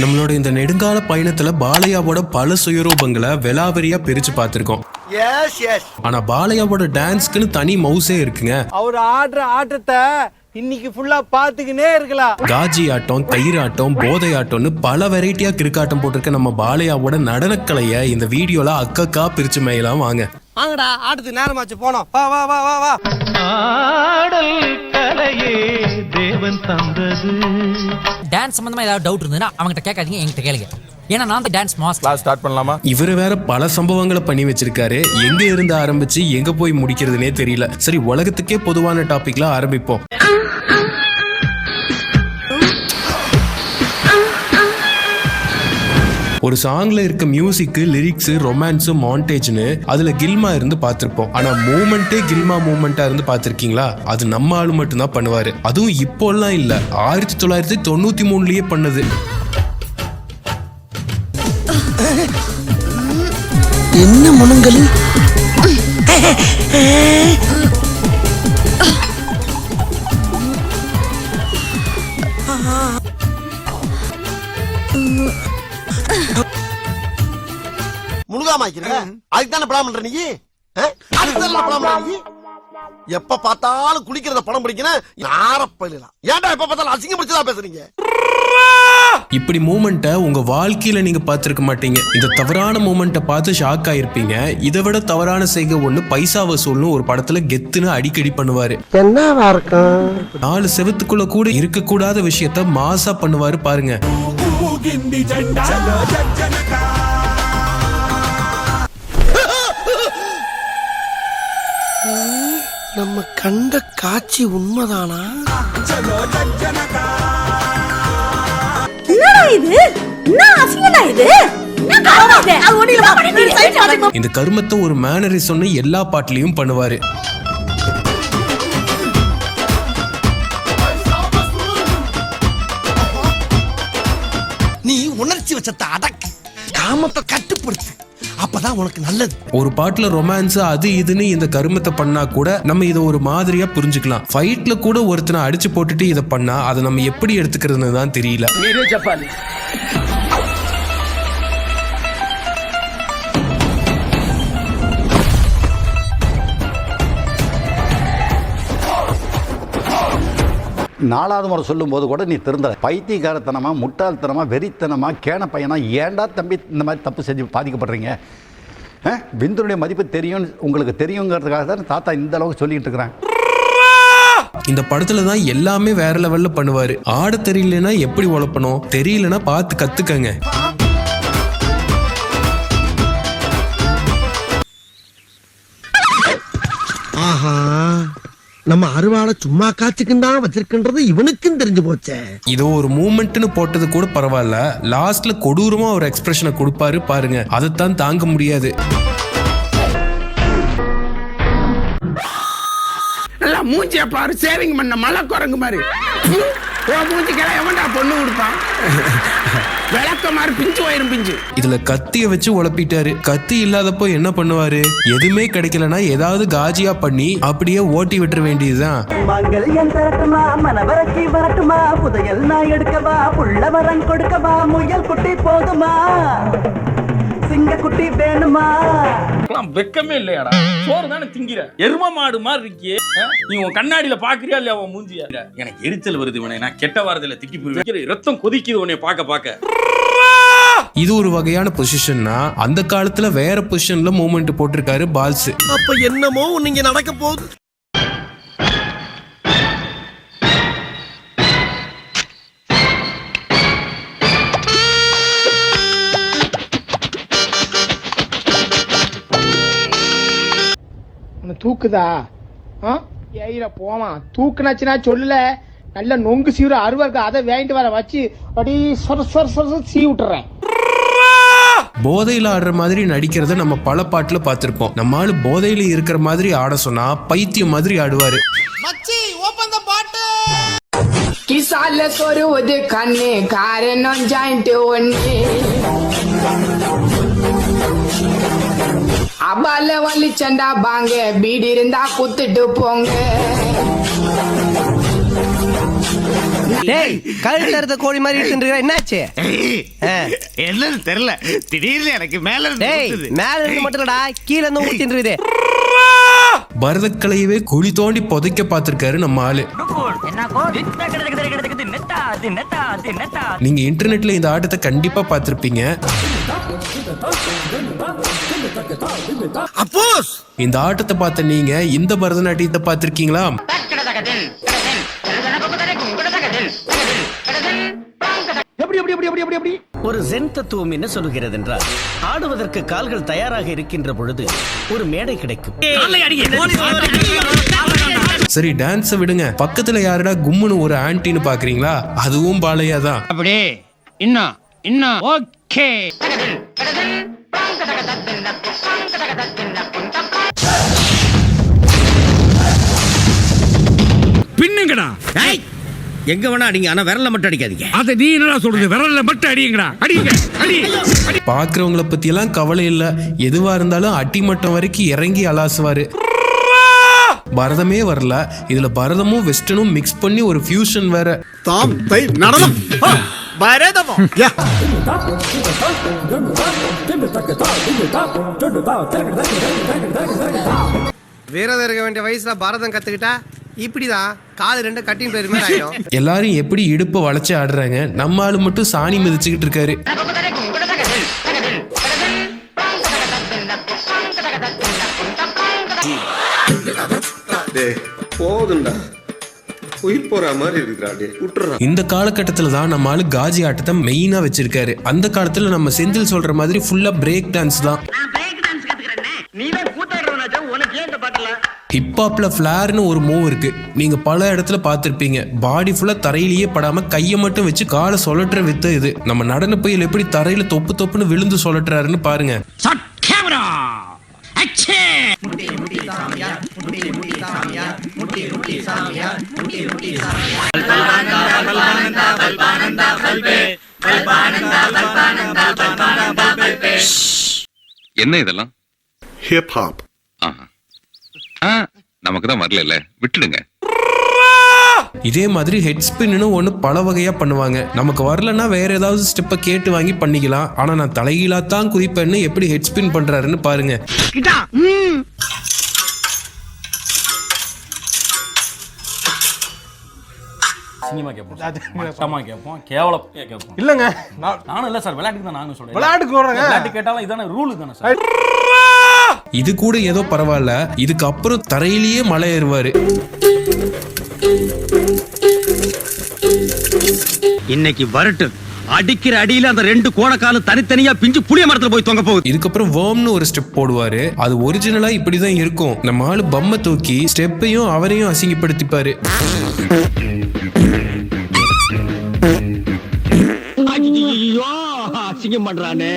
நம்மளோட இந்த நெடுங்கால பயணத்துல பாலையாவோட பல சுயரூபங்களை வெலாவெரியா பிரிச்சு பார்த்திருக்கோம். ஆனா பாலையாவோட டான்ஸ்க்குன்னு தனி மவுஸே இருக்குங்க. அவர் ஆடுற ஆட்டத்தை இன்னைக்கு ஃபுல்லா பாத்துக்கினே இருக்கலாம். காஜி ஆட்டம் தயிர் ஆட்டம் போதை ஆட்டம்னு பல வெரைட்டியா கிறுக்காட்டம் போட்டிருக்க நம்ம பாலையாவோட நடனக்கலைய இந்த வீடியோல அக்கக்கா பிரிச்சு மேயலாம் வாங்க. வாங்கடா ஆட்டத்துக்கு நேரமாச்சு போனோம். வா வா வா வா வா. ஆடல் கலையே தேவன் தந்தது. டான்ஸ் சம்பந்தமா ஏதாவது டவுட் இருந்ததுன்னா அவங்ககிட்ட கேட்காதீங்க என்கிட்ட கேளுங்க. ஏன்னா நான் தான் டான்ஸ் மாஸ்டர் கிளாஸ் ஸ்டார்ட் பண்ணலாமா? இவர் வேற பல சம்பவங்களை பண்ணி வச்சிருக்காரு. எங்க இருந்து ஆரம்பிச்சு எங்க போய் முடிக்கிறதுனே தெரியல. சரி உலகத்துக்கே பொதுவான டாபிக்ல ஆரம்பிப்போம். ஒரு சாங்ல இருக்க மியூசிக் லிரிக்ஸ் ரொமான்ஸ் மாண்டேஜ்னு அதுல கில்மா இருந்து பார்த்திருப்போம். ஆனா மூமெண்ட்டே கில்மா மூமெண்டா இருந்து பார்த்திருக்கீங்களா? அது நம்ம ஆளு மட்டும்தான் பண்ணுவாரு. அதுவும் இப்போல்லாம் இல்ல. ஆயிரத்தி தொள்ளாயிரத்தி தொண்ணூத்தி மூணுலயே பண்ணது. என்ன முனங்கலி? முழுகாம அதுக்கு தானே படம் பண்ற நீ? ஆ? அதுக்கு தானே படம் பண்ற நீ? எப்ப பார்த்தாலும் குளிக்கிறத படம் பிடிக்கணும். யாரப்பலாம் ஏன்டா எப்ப பார்த்தாலும் அசிங்க பிடிச்சதா பேசுறீங்க? இப்படி மூமெண்ட்டை உங்க வாழ்க்கையில நீங்க பார்த்திருக்க மாட்டீங்க. இந்த தவறான மூமெண்ட்டை பார்த்து ஷாக் ஆயிருப்பீங்க. இதை விட தவறான செய்கை ஒண்ணு பைசா வசூல்னு ஒரு படத்துல கெத்துன்னு அடிக்கடி பண்ணுவாரு. என்னவா இருக்கும்? நாலு செவத்துக்குள்ள கூட இருக்கக்கூடாத விஷயத்த மாசா பண்ணுவாரு பாருங்க. நம்ம கண்ட காட்சி உண்மைதானா? இந்த கருமத்தை ஒரு மேனரிசம்னு எல்லா பாட்டுலயும் பண்ணுவாரு. அப்பதான் உனக்கு நல்லது. ஒரு பாட்டுல ரொமான்ஸ் அது இதுன்னு இந்த கருமத்தை பண்ணா கூட நம்ம இதை ஒரு மாதிரியா புரிஞ்சுக்கலாம். ஃபைட்ல கூட ஒருத்தனை அடிச்சு போட்டுட்டு இதை பண்ணா அதை நம்ம எப்படி எடுத்துக்கிறதுன்னு தான் தெரியல. நாலாவது முறை சொல்லும்போது கூட நீ திருந்த பைத்தியக்காரத்தனமா முட்டாள்தனமா வெறித்தனமா கேன பையனா ஏன்டா தம்பி இந்த மாதிரி தப்பு செஞ்சு பாதிக்கப்படுறீங்க? விந்துனுடைய மதிப்பு தெரியும் உங்களுக்கு தெரியுங்கிறதுக்காக தான் தாத்தா இந்த அளவுக்கு சொல்லிட்டு இருக்கிறேன் இந்த படத்துல தான் எல்லாமே வேற லெவல்ல பண்ணுவாரு. ஆட தெரியலனா எப்படி உழப்பணும்? தெரியலனா பார்த்து கத்துக்கங்க. ஆஹா. நம்ம அருவாளை சும்மா காய்ச்சிக்கும் தான் வச்சிருக்கின்றது இவனுக்கும் தெரிஞ்சு போச்சே. இது ஒரு மூமெண்ட்னு போட்டது கூட பரவாயில்ல. லாஸ்ட்ல கொடூரமா ஒரு எக்ஸ்பிரஷனை கொடுப்பாரு பாருங்க. அதைத்தான் தாங்க முடியாது. நல்லா மூஞ்சிய பாரு சேவிங் பண்ண மலை குரங்கு மாதிரி. உன் மூஞ்சிக்கெல்லாம் எவன்டா பொண்ணு கொடுப்பான்? விளக்க மாதிரி பிஞ்சு போயிரும் பிஞ்சு. இதுல கத்திய வச்சு உழப்பிட்டாரு. கத்தி இல்லாதப்போ என்ன பண்ணுவாரு? எதுவுமே கிடைக்கலனா ஏதாவது காஜியா பண்ணி அப்படியே ஓட்டி விட்டுற வேண்டியதுதான். மங்கல்யம் திரட்டுமா மனவரக்கி வரட்டுமா? புதையல் நான் எடுக்கவா? புள்ள வரம் கொடுக்கவா? முயல் குட்டி போதுமா? சிங்க குட்டி வேணுமா? வெக்கமே இல்லையாடா? சோறு தானே திங்கிற? எரும மாடு மாதிரி இருக்கியே? நீ உன் கண்ணாடியில பாக்குறியா இல்லையா உன் மூஞ்சியா? எனக்கு எரிச்சல் வருது இவனை. நான் கெட்ட வாரத்துல திட்டி போயிருவேன் ரத்தம் கொதிக்குது உன்னை பார்க்க பார்க்க. இது ஒரு வகையான பொசிஷன்னா அந்த காலத்துல வேற பொசிஷன்ல மூமெண்ட் போட்டிருக்காரு பால்ஸ். அப்ப என்னமோ நீங்க நடக்க போகுது. தூக்குதா? ஏயில போவான். தூக்குனாச்சுன்னா சொல்லல. நல்ல நொங்கு சீவுற அருவா இருக்கு. அதை வாங்கிட்டு வர வச்சு அப்படி சொர சொர சொர சீ விட்டுறேன். போதையில ஆடுற மாதிரி நடிக்கிறத நம்ம பல பாட்டுல பார்த்திருப்போம். நம்ம ஆளு போதையில இருக்கிற மாதிரி ஆட சொன்னா பைத்தியம் மாதிரி ஆடுவாரு. கிசால சொருவது கண்ணு காரணம் ஜாயிண்ட் ஒண்ணு. அபால வலிச்சண்டா பாங்க. பீடி இருந்தா குத்துட்டு போங்க. டேய் கழுத்துல இருந்த கோழி மாதிரி என்னாச்சு? என்னன்னு தெரியல. திடீர்னு எனக்கு மேல டேய் மேல இருந்து மட்டும் இல்லடா கீழ இருந்து ஊத்திட்டு இருக்குது பரதக்கலையவே குழி தோண்டி புதைக்க பார்த்திருக்காரு நம்ம ஆளு. நீங்க இன்டர்நெட்ல இந்த ஆட்டத்தை கண்டிப்பா பார்த்திருப்பீங்க. அப்போஸ் இந்த ஆட்டத்தை பார்த்த நீங்க இந்த பரதநாட்டியத்தை பார்த்திருக்கீங்களா? ஒரு ஜென் தத்துவம் என்ன சொல்லுகிறது என்றால் ஆடுவதற்கு கால்கள் தயாராக இருக்கின்ற பொழுது ஒரு மேடை கிடைக்கும். சரி டான்ஸை விடுங்க. பக்கத்துல யாருடா கும்முன்னு ஒரு ஆன்ட்டின்னு பாக்குறீங்களா? அதுவும் பாலையா தான் அப்படியே இன்னும் இன்னும் ஓகே பின்னுங்கடா. எங்க வேணா அடிங்க ஆனா விரல்ல மட்டும் அடிக்காதீங்க. அத நீ என்னடா சொல்றது? விரல்ல மட்டும் அடிங்கடா அடிங்க அடி. பாக்குறவங்கள பத்தி எல்லாம் கவலை இல்ல. எதுவா இருந்தாலும் அட்டிமட்டம் வரைக்கும் இறங்கி அலாசுவாரு. பரதமே வரல. இதுல பரதமும் வெஸ்டர்னும் மிக்ஸ் பண்ணி ஒரு ஃபியூஷன் வேற. தாம் தை நடனம். பரதமோ வீரதம் இருக்க வேண்டிய வயசுல பாரதம் கத்துக்கிட்டா இப்படிதான் காது ரெண்டு கட்டிங் பேர் மாதிரி ஆயிடும். எல்லாரும் எப்படி இடுப்பை வளைச்சு ஆடுறாங்க? நம்ம ஆளு மட்டும் சாணி மிதிச்சுக்கிட்டு இருக்காரு. போதுண்டா உயிர் போற மாதிரி இருக்குடா இந்த காலகட்டத்துல தான் நம்ம ஆளு காஜி ஆட்டத்தை மெயினா வச்சிருக்காரு. அந்த காலத்துல நம்ம செந்தில் சொல்ற மாதிரி ஃபுல்லா பிரேக் டான்ஸ் தான். ஹிப்ஹாப்ல ஃபிளார்னு ஒரு மூவ் இருக்கு. நீங்க பல இடத்துல பார்த்திருப்பீங்க. பாடி ஃபுல்லா தரையிலேயே படாம கையை மட்டும் வச்சு காலை சொல்லட்டுற வித்த இது. நம்ம நடன புயல் எப்படி தரையில தொப்பு தொப்புன்னு விழுந்து சொல்லட்டுறாருன்னு பாருங்க. கேமரா என்ன இதெல்லாம்? ஹிப் ஹாப் நமக்கு தான் வரல விட்டுடுங்க. இதே மாதிரி ஹெட் ஸ்பின்னு ஒன்று பல வகையா பண்ணுவாங்க. நமக்கு வரலன்னா வேற ஏதாவது ஸ்டெப்பை கேட்டு வாங்கி பண்ணிக்கலாம். ஆனா நான் தலைகீழா தான் குதிப்பேன்னு எப்படி ஹெட் ஸ்பின் பண்றாருன்னு பாருங்க. சினிமா கேட்போம் மட்டமா கேட்போம் கேவலம் கேட்போம் இல்லங்க. நானும் இல்ல சார் விளையாட்டுக்கு தான் நாங்க சொல்றேன். விளையாட்டுக்கு. விளையாட்டு கேட்டாலும் இதான ரூல் தானே சார். இது கூட ஏதோ பரவாயில்ல. இதுக்கு அப்புறம் தரையிலேயே மலை ஏறுவாரு. இன்னைக்கு வரட்டு அடிக்கிற அடியில அந்த ரெண்டு கோணக்காலும் தனித்தனியா பிஞ்சு புளிய மரத்துல போய் தொங்க போகுது. இதுக்கப்புறம் வேர்ம்னு ஒரு ஸ்டெப் போடுவாரு. அது ஒரிஜினலா இப்படிதான் இருக்கும். நம்ம ஆளு பம்மை தூக்கி ஸ்டெப்பையும் அவரையும் அசிங்கப்படுத்திப்பாரு. அசிங்கம் பண்றானே.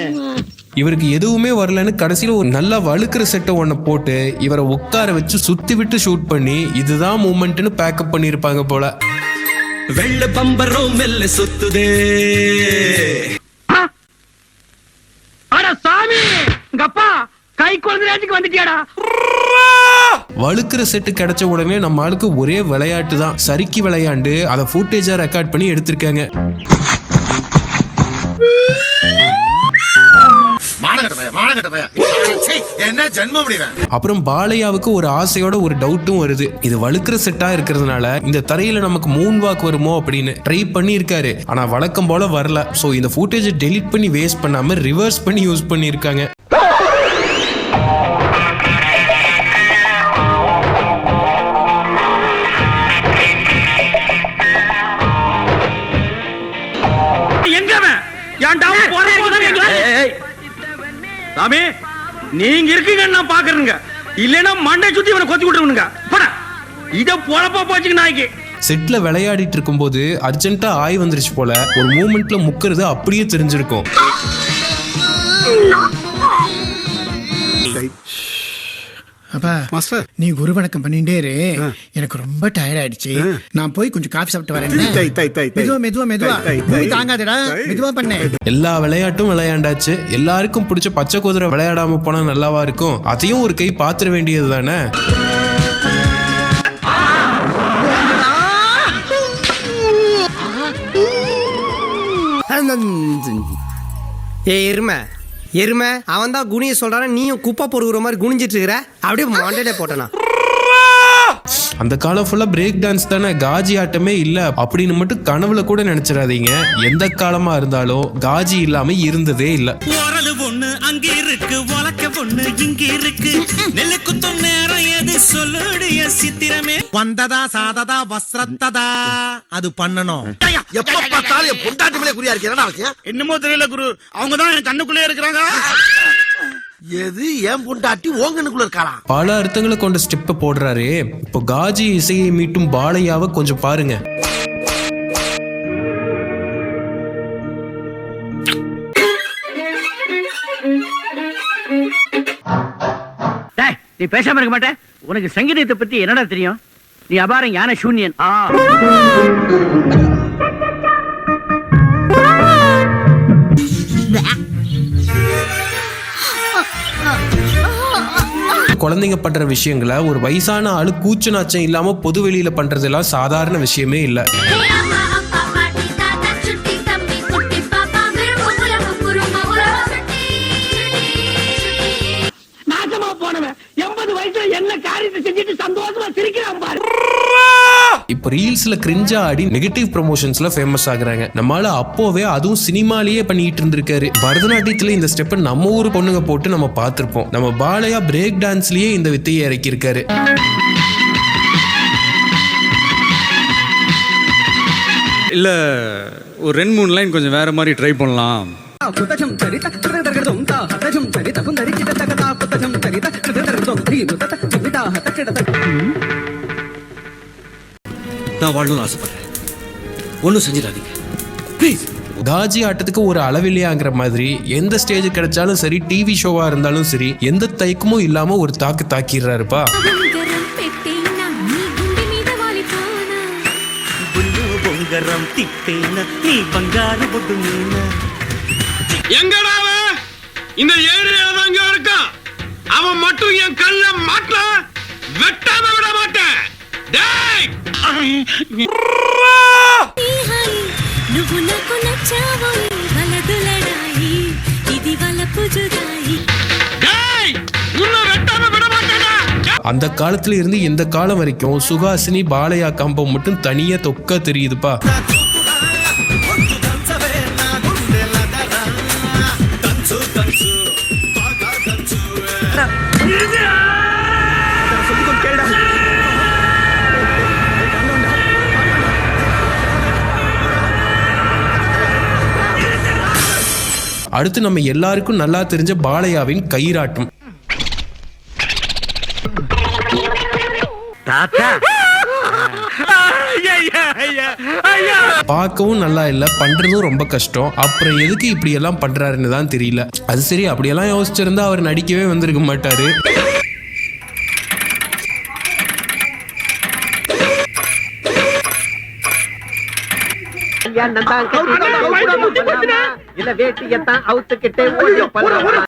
இவருக்கு எதுவுமே வரலன்னு கடைசியில ஒரு நல்லா வழுக்கிற செட்டை ஒன்ன போட்டு இவரை உட்கார வச்சு சுத்தி விட்டு ஷூட் பண்ணி இதுதான் மூமெண்ட்னு பேக்கப் பண்ணிருப்பாங்க போல. வெள்ள பம்பரம் மெல்ல சுத்துதே. அட சாமி அப்பா கை குழந்தைக்கு வந்துட்டியாடா. வழுக்கிற செட்டு கிடைச்ச உடனே நம்ம ஆளுக்கு ஒரே விளையாட்டு தான். சறுக்கி விளையாண்டு அதை ஃபுட்டேஜா ரெக்கார்ட் பண்ணி எடுத்திருக்காங்க. அப்புறம் பாலையாவுக்கு ஒரு ஆசையோட ஒரு டவுட்டும் வருது. இது வழுக்கிற செட்டா இருக்கிறதுனால இந்த தரையில நமக்கு மூன் வாக் வருமோ அப்படின்னு ட்ரை பண்ணி இருக்காரு ஆனா வழக்கம் போல வரல. சோ இந்த ஃபுட்டேஜை டெலீட் பண்ணி வேஸ்ட் பண்ணாம ரிவர்ஸ் பண்ணி யூஸ் பண்ணியிருக்காங்க. சாமி நீங்க இருக்கீங்கன்னு நான் பாக்குறேங்க இல்லைன்னா மண்டை சுத்தி இவனை கொத்தி விட்டுருவனுங்க. போட. இத பொழப்பா போச்சுங்க நாய்க்கு. செட்ல விளையாடிட்டு இருக்கும்போது அர்ஜென்ட்டா ஆய் வந்துருச்சு போல. ஒரு மூமெண்ட்ல முக்கிறது அப்படியே தெரிஞ்சிருக்கும். அப்பா மாஸ்டர் நீ குரு வணக்கம் பண்ணிட்டே இரு எனக்கு ரொம்ப டயர்ட் ஆயிடுச்சு நான் போய் கொஞ்சம் காஃபி சாப்பிட்டு வரேன் மெதுவா மெதுவா மெதுவா தாங்காதடா மெதுவா பண்ணு எல்லா விளையாட்டும் விளையாண்டாச்சு எல்லாருக்கும் பிடிச்ச பச்சை குதிரை விளையாடாம போனா நல்லாவா இருக்கும் அதையும் ஒரு கை பாத்திர வேண்டியது தானே ஏ எருமை எருமை அவன் தான் குனிய சொல்கிறான் நீயும் குப்பை பொறுக்கிற மாதிரி குனிஞ்சிட்டு இருக்கிற அப்படியே மண்டையில போட்டனா? அந்த காலம் ஃபுல்லா பிரேக் டான்ஸ் தானே? காஜி ஆட்டமே இல்ல. அப்படின்னு மட்டும் கனவுல கூட நினைச்சிடாதீங்க. எந்த காலமா இருந்தாலும் காஜி இல்லாம இருந்ததே இல்ல. பொண்ணு அங்க இருக்கு உலக்க பொண்ணு இங்க இருக்கு. நெல்லு குத்தும் நேரம் எது சொல்லுடைய சித்திரமே. வந்ததா சாததா வஸ்ரத்ததா? அது பண்ணணும். எப்ப பார்த்தாலும் என் பொண்டாட்டி மேலே குறியா இருக்கு. என்ன அவசியம் என்னமோ தெரியல குரு. அவங்க தான் என் கண்ணுக்குள்ளே இருக்கிறாங்க. எது? என் பொண்டாட்டி ஓங்கனுக்குள்ள இருக்காளா? பல அர்த்தங்களை கொண்ட ஸ்டெப்பை போடுறாரு. இப்போ காஜி இசையை மீட்டும் பாலையாவை கொஞ்சம் பாருங்க. நீ பேசாம இருக்க மாட்டே. உனக்கு சங்கீதத்தை பத்தி என்னடா தெரியும்? நீ அபாரம் ஞான சூன்யன் குழந்தைங்க பண்ற விஷயங்களை ஒரு வயசான ஆளு கூச்ச நாச்சம் இல்லாம பொது வெளியில பண்றதெல்லாம் சாதாரண விஷயமே இல்லை. இப்போ ரீல்ஸ்ல கிரிஞ்சா ஆடி நெகட்டிவ் ப்ரொமோஷன்ஸ்ல ஃபேமஸ் ஆகுறாங்க. நம்மளால அப்போவே அதுவும் சினிமாலேயே பண்ணிட்டு இருந்திருக்காரு. பரதநாட்டியத்துல இந்த ஸ்டெப்பை நம்ம ஊர் பொண்ணுங்க போட்டு நம்ம பார்த்திருப்போம். நம்ம பாலையா பிரேக் டான்ஸ்லயே இந்த வித்தையை இறக்கியிருக்காரு. இல்ல ஒரு ரெண்டு மூணு லைன் கொஞ்சம் வேற மாதிரி ட்ரை பண்ணலாம். குத்தஜம் நான் வாழணும்னு ஆசைப்படுறேன். ஒன்றும் செஞ்சிடாதீங்க. ப்ளீஸ் தாஜி ஆட்டத்துக்கு ஒரு அளவில்லையாங்கிற மாதிரி எந்த ஸ்டேஜ் கிடைச்சாலும் சரி டிவி ஷோவா இருந்தாலும் சரி எந்த தயக்கமும் இல்லாம ஒரு தாக்கு தாக்கிடுறாருப்பா. எங்கடா இந்த ஏழு எங்க இருக்கான் அவன் மட்டும் என் கல்ல மாட்டலாம் வெட்டாம விட மாட்டேன். నువ్వు నాకు నచ్చావోయి వలదులడాయి ఇది వలపు జుదాయి டேய் உன்னை வெட்டாம விட மாட்டேடா அந்த காலத்துல இருந்து இந்த காலம் வரைக்கும் சுகாசினி பாலையா காம்பம் மட்டும் தனியா தொக்க தெரியுதுப்பா அடுத்து நம்ம எல்லாருக்கும் நல்லா தெரிஞ்ச பாலையாவின் கயிறாட்டம். தாத்தா. பார்க்கவும் நல்லா இல்ல பண்றதும் ரொம்ப கஷ்டம். அப்புறம் எதுக்கு இப்படி எல்லாம் பண்றாருன்னு தான் தெரியல. அது சரி அப்படியெல்லாம் யோசிச்சிருந்தா அவர் நடிக்கவே வந்திருக்க மாட்டாரு. இல்ல வேட்டியத்தான் அவுத்துக்கிட்டே ஓடி பண்ணலாம்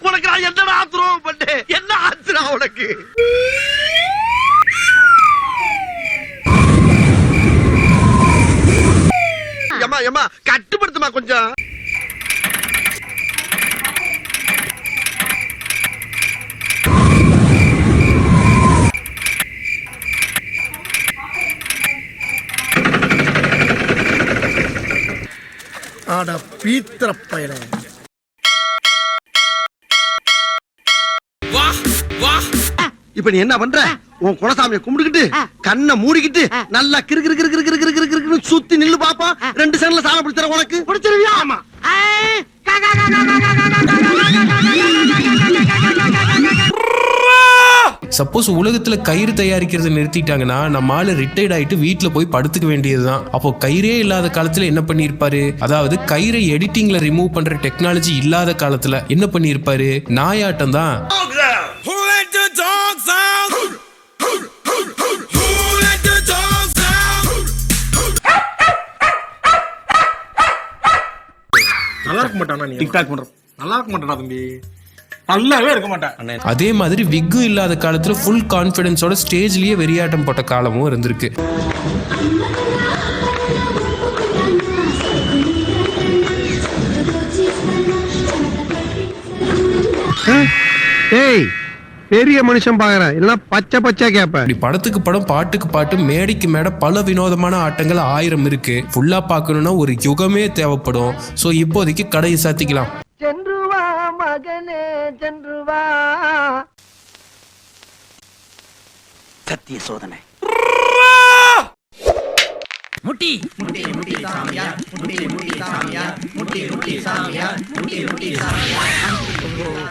உனக்கு நான் என்னடா துரோகம் பண்ணேன் என்ன ஆச்சுடா உனக்கு ஏமா ஏமா கட்டுப்படுத்துமா கொஞ்சம். ஆட பீத்திர பயலே இப்ப நீ என்ன பண்ற உன் குலசாமியை கும்பிட்டுக்கிட்டு கண்ணை மூடிக்கிட்டு நல்லா கிறு கிறு கிறு கிறு கிறு கிறு கிறு கிறுன்னு சுத்தி நில்லு பாப்பா ரெண்டு செகண்ட்ல சாணம் பிடிச்சிட உனக்கு பிடிச்சிருவியா ஆமா சப்போஸ் உலகத்துல கயிறு தயாரிக்கிறத நிறுத்திட்டாங்கன்னா நம்ம ஆளு ரிட்டையர்ட் ஆயிட்டு வீட்டுல போய் படுத்துக்க வேண்டியதுதான். அப்போ கயிறே இல்லாத காலத்துல என்ன பண்ணிருப்பாரு அதாவது கயிறை எடிட்டிங்ல ரிமூவ் பண்ற டெக்னாலஜி இல்லாத காலத்துல என்ன பண்ணிருப்பாரு நாயாட்டம் தான். நல்லா இருக்க மாட்டானா நீ? டிக்டாக் பண்ற. நல்லா இருக்க மாட்டானா தம்பி. நல்லாவே இருக்க மாட்டேன். அதே மாதிரி விக்கும் இல்லாத காலத்துல ஃபுல் கான்ஃபிடன்ஸோட ஸ்டேஜ்லயே வெறியாட்டம் போட்ட காலமும் இருந்திருக்கு. ஏய் பெரிய மனுஷன் பாக்குறேன் எல்லாம் பச்சை பச்சை கேப்ப. இப்படி படத்துக்கு படம் பாட்டுக்கு பாட்டு மேடைக்கு மேடை பல வினோதமான ஆட்டங்கள் ஆயிரம் இருக்கு. ஃபுல்லா பார்க்கணும்னா ஒரு யுகமே தேவைப்படும். ஸோ இப்போதைக்கு கடையை சாத்திக்கலாம். மகனே சென்று வா. சத்திய சோதனை. முட்டி. முட்டி முட்டி சாமியார். முட்டி முட்டி சாமியார். முட்டி முட்டி சாமியார். முட்டி முட்டி சாமியார்.